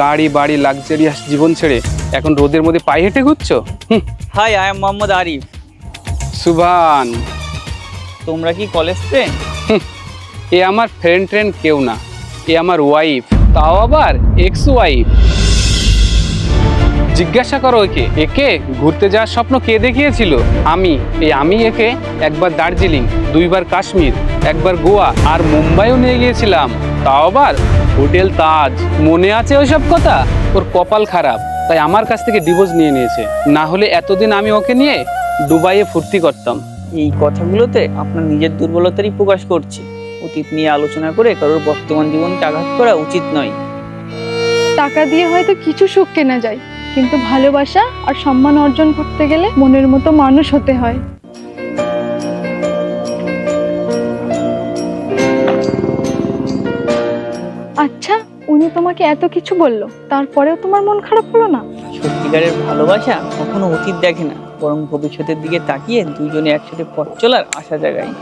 গাড়ি বাড়ি লাক্সারিয়াস জীবন ছেড়ে এখন রোদের মধ্যে পায়ে হেঁটে ঘুরছো? Hi I am Mohammad Arif. Subhan. তোমরা কি কলেজ ফ্রেন্ড এ আমার ফ্রেন্ড ট্রেন্ড কেউ না। এ আমার ওয়াইফ তাও আবার এক্স ওয়াইফ জিজ্ঞাসা করো একে। একে ঘুরতে যাওয়ার স্বপ্ন কে দেখিয়েছিল? আমি। এই আমি একে একবার দার্জিলিং দুইবার কাশ্মীর। একবার গোয়া আর মুম্বাইও নিয়ে গিয়েছিলাম। তাও আবার হোটেল তাজ। মনে আছে ওইসব কথা? ওর কপাল খারাপ তাই আমার কাছ থেকে ডিভোর্স নিয়ে নিয়েছে। না হলে এতদিন আমি ওকে নিয়ে দুবাইয়ে ফুর্তি করতাম। এই কথাগুলোতে আপনার নিজের দুর্বলতারই প্রকাশ করছে। অতীত নিয়ে আলোচনা করে কারোর বর্তমান জীবনকে আঘাত করা উচিত নয়। টাকা দিয়ে হয়তো কিছু সুখ কেনা যায় কিন্তু ভালোবাসা আর সম্মান অর্জন করতে গেলে মনের মতো মানুষ হতে হয়। আচ্ছা উনি তোমাকে এত কিছু বলল, তারপরেও তোমার মন খারাপ হলো না? সত্যিকারের ভালোবাসা কখনো অতীত দেখে না, বরং ভবিষ্যতের দিকে তাকিয়ে দুজনে একসাথে পথ চলার আশা জাগায়